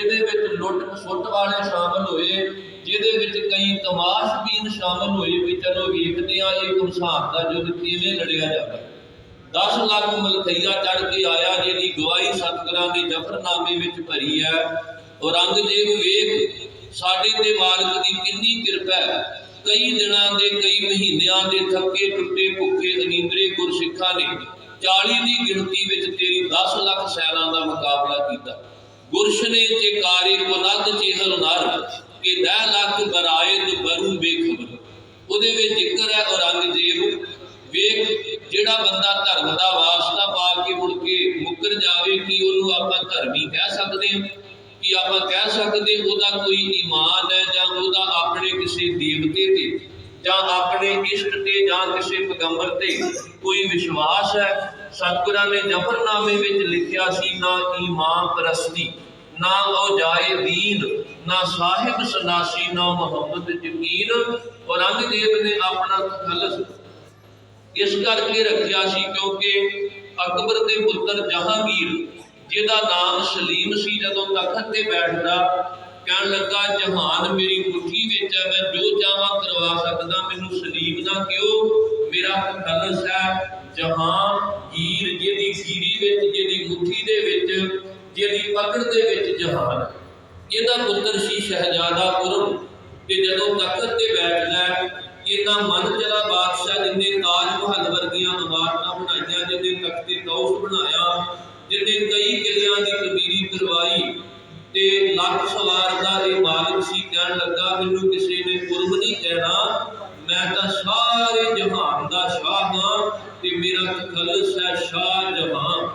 ਜਿਹਦੇ ਵਿੱਚ ਲੁੱਟ ਖਸੁੱਟ ਵਾਲੇ ਸ਼ਾਮਲ ਹੋਏ, ਜਿਹਦੇ ਵਿੱਚ ਕਈ ਤਮਾਸ਼ਬੀਨ ਸ਼ਾਮਲ ਹੋਏ ਵੀ ਚਲੋ ਵੇਖਦੇ ਆ ਇਹ ਘਮਸਾਨ ਦਾ ਯੁੱਧ ਕਿਵੇਂ ਲੜਿਆ ਜਾਂਦਾ 10 ਲੱਖ ਮਲਖਈਆ ਚੜ ਕੇ ਆਇਆ, ਜਿਹਦੀ ਗਵਾਹੀ ਸਤਿਗੁਰਾਂ ਦੇ ਜਫਰਨਾਮੇ ਵਿੱਚ ਭਰੀ ਹੈ। ਔਰੰਗਜ਼ੇਬ ਵੇਖ, ਸਾਡੇ ਤੇ ਮਾਲਕ ਦੀ ਕਿੰਨੀ ਕਿਰਪਾ ਹੈ। ਕਈ ਦਿਨਾਂ ਦੇ, ਕਈ ਮਹੀਨਿਆਂ ਦੇ ਥੱਕੇ ਟੁੱਟੇ ਭੁੱਖੇ ਅਨੀਂਦਰੇ ਗੁਰਸਿੱਖਾਂ ਨੇ 40 ਦੀ ਗਿਣਤੀ ਵਿੱਚ ਤੇਰੀ 10 ਲੱਖ ਸੈਨਾ ਦਾ ਮੁਕਾਬਲਾ ਕੀਤਾ। ਗੁਰਸ਼ਨੇ ਚੇ ਕਾਰੇ ਕੋ ਨਦ ਚੇਹਲ ਨਰ, ਕਿ ਦਹ ਲੱਖ ਬਰਾਇਦ ਬਰੂ ਉਹਦੇ ਵਿੱਚ ਜ਼ਿਕਰ ਹੈ ਔਰੰਗਜ਼ੇਬ। ਵੇਖ, ਜਿਹੜਾ ਬੰਦਾ ਧਰਮ ਦਾ ਵਾਸਤਾ ਪਾ ਕੇ ਮੁੜ ਕੇ ਮੁੱਕਰ ਜਾਵੇ, ਕਿ ਉਹਨੂੰ ਆਪਾਂ ਧਰਮੀ ਕਹਿ ਸਕਦੇ ਹਾਂ? ਕਿ ਆਪਾਂ ਕਹਿ ਸਕਦੇ ਉਹਦਾ ਕੋਈ ਈਮਾਨ ਹੈ ਜਾਂ ਉਹਦਾ ਆਪਣੇ ਕਿਸੇ ਦੇਵਤੇ ਤੇ? ਜਾਂ ਆਪਣੇ ਇਸ਼ਟ ਤੇ ਜਾਂ ਕਿਸੇ ਪੈਗੰਬਰ ਤੇ ਕੋਈ ਵਿਸ਼ਵਾਸ ਹੈ? ਸਤਿਗੁਰਾਂ ਨੇ ਜਫਰਨਾਮੇ ਵਿੱਚ ਲਿਖਿਆ ਸੀ, ਨਾ ਈਮਾਨ ਪ੍ਰਸਤੀ, ਨਾ ਉਹ ਜਾਏ ਦੀਨ, ਨਾ ਸਾਹਿਬ ਸਨਾਸੀ ਨਾ ਮੁਹੰਮਦ ਯਕੀਨ। ਔਰੰਗਜ਼ੇਬ ਨੇ ਆਪਣਾ ਤਖੱਲਸ ਇਸ ਕਰਕੇ ਰੱਖਿਆ ਸੀ ਕਿਉਂਕਿ ਅਕਬਰ ਦੇ ਪੁੱਤਰ ਜਹਾਂਗੀਰ, ਜਿਹਦਾ ਨਾਮ ਸਲੀਮ ਸੀ, ਜਦੋਂ ਤਖਤ ਤੇ ਬੈਠਦਾ ਕਹਿਣ ਲੱਗਾ ਜਹਾਨ ਮੇਰੀ ਮੁੱਠੀ ਵਿੱਚ ਹੈ ਮੈਂ ਜੋ ਚਾਹਾਂ ਕਰਵਾ ਸਕਦਾ ਮੈਨੂੰ ਸਲੀਮ ਨਾ ਕਿਉ ਮੇਰਾ ਤਖੱਲਸ ਹੈ ਜਹਾਂਗੀਰ ਜਿਹਦੀ ਗੀਰੀ ਵਿੱਚ ਜਿਹਦੀ ਮੁੱਠੀ ਦੇ ਵਿੱਚ ਜਿਹਦੀ ਪਕੜ ਦੇ ਵਿੱਚ ਜਹਾਨ ਇਹਦਾ ਪੁੱਤਰ ਸੀ ਸ਼ਹਿਜ਼ਾਦਾ ਪੁਰਮ ਤੇ ਜਦੋਂ ਤਖਤ ਤੇ ਬੈਠਦਾ ਹੈ, ਮਨ ਚਲਾ ਬਾਦਸ਼ਾਹ ਜਿੰਨੇ ਤਾਜ ਮਹੱਲ ਵਰਗੀਆਂ ਇਮਾਰਤਾਂ ਬਣਾਈਆਂ ਜਿੰਨੇ ਤਖਤੇ ਕੌਸ ਬਣਾਇਆ ਜਿੰਨੇ ਕਈ ਕਿਲਿਆਂ ਦੀ ਕਬੀਰੀ ਕਰਵਾਈ ਤੇ ਲੱਖ ਸਵਾਰ ਦਾ ਕਹਿਣ ਲੱਗਾ, ਮੈਨੂੰ ਕਿਸੇ ਨੇ ਪੁਰਮ ਨਹੀਂ ਕਹਿਣਾ। ਮੈਂ ਤਾਂ ਸਾਰੇ ਜਹਾਨ ਦਾ ਸ਼ਾਹ ਹਾਂ ਤੇ ਮੇਰਾ ਤਖੱਲਸ ਹੈ ਸ਼ਾਹ ਜਹਾਨ